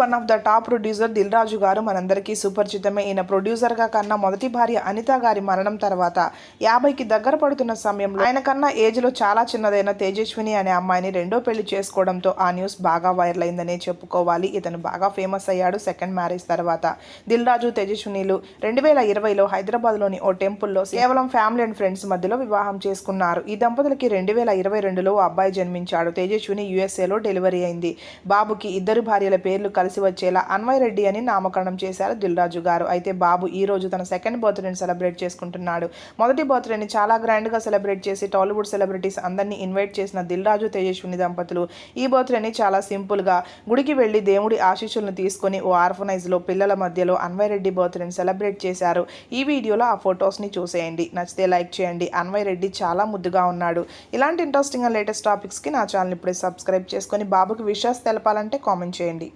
One of the top producer Dil Raju గారు మనందరికీ సుపరిచితమే. ఈయన ప్రొడ్యూసర్గా కన్నా మొదటి భార్య అనిత గారి మరణం తర్వాత యాభైకి దగ్గర పడుతున్న సమయంలో ఆయన కన్నా ఏజ్లో చాలా చిన్నదైన తేజస్విని అనే అమ్మాయిని రెండో పెళ్ళి చేసుకోవడంతో ఆ న్యూస్ బాగా వైరల్ అయిందనే చెప్పుకోవాలి. ఇతను బాగా ఫేమస్ అయ్యాడు సెకండ్ మ్యారేజ్ తర్వాత. దిల్ రాజు తేజస్వినిలు రెండు వేల ఇరవైలో హైదరాబాద్లోని ఓ టెంపుల్లో కేవలం ఫ్యామిలీ అండ్ ఫ్రెండ్స్ మధ్యలో వివాహం చేసుకున్నారు. ఈ దంపతులకి రెండు వేల ఇరవై రెండులో అబ్బాయి జన్మించాడు. తేజస్విని యుఎస్ఏలో డెలివరీ అయింది. బాబుకి ఇద్దరు భార్యల పేర్లు కలిసి కలిసి వచ్చేలా అన్వయ్ రెడ్డి అని నామకరణం చేశారు దిల్రాజు గారు. అయితే బాబు ఈ రోజు తన సెకండ్ బర్త్డేని సెలబ్రేట్ చేసుకుంటున్నాడు. మొదటి బర్త్డేని చాలా గ్రాండ్గా సెలబ్రేట్ చేసి టాలీవుడ్ సెలబ్రిటీస్ అందరినీ ఇన్వైట్ చేసిన దిల్రాజు తేజస్విని దంపతులు ఈ బర్త్డేని చాలా సింపుల్గా గుడికి వెళ్ళి దేవుడి ఆశీస్సులను తీసుకొని ఓ ఆర్ఫనైజ్లో పిల్లల మధ్యలో అన్వయ్ రెడ్డి బర్త్డేని సెలబ్రేట్ చేశారు. ఈ వీడియోలో ఆ ఫొటోస్ని చూసేయండి. నచ్చితే లైక్ చేయండి. అన్వయ్ రెడ్డి చాలా ముద్దుగా ఉన్నాడు. ఇలాంటి ఇంట్రెస్టింగ్ లేటెస్ట్ టాపిక్స్కి నా ఛానల్ ఇప్పుడే సబ్స్క్రైబ్ చేసుకొని బాబుకి విషయాస్ తెలపాలంటే కామెంట్ చేయండి.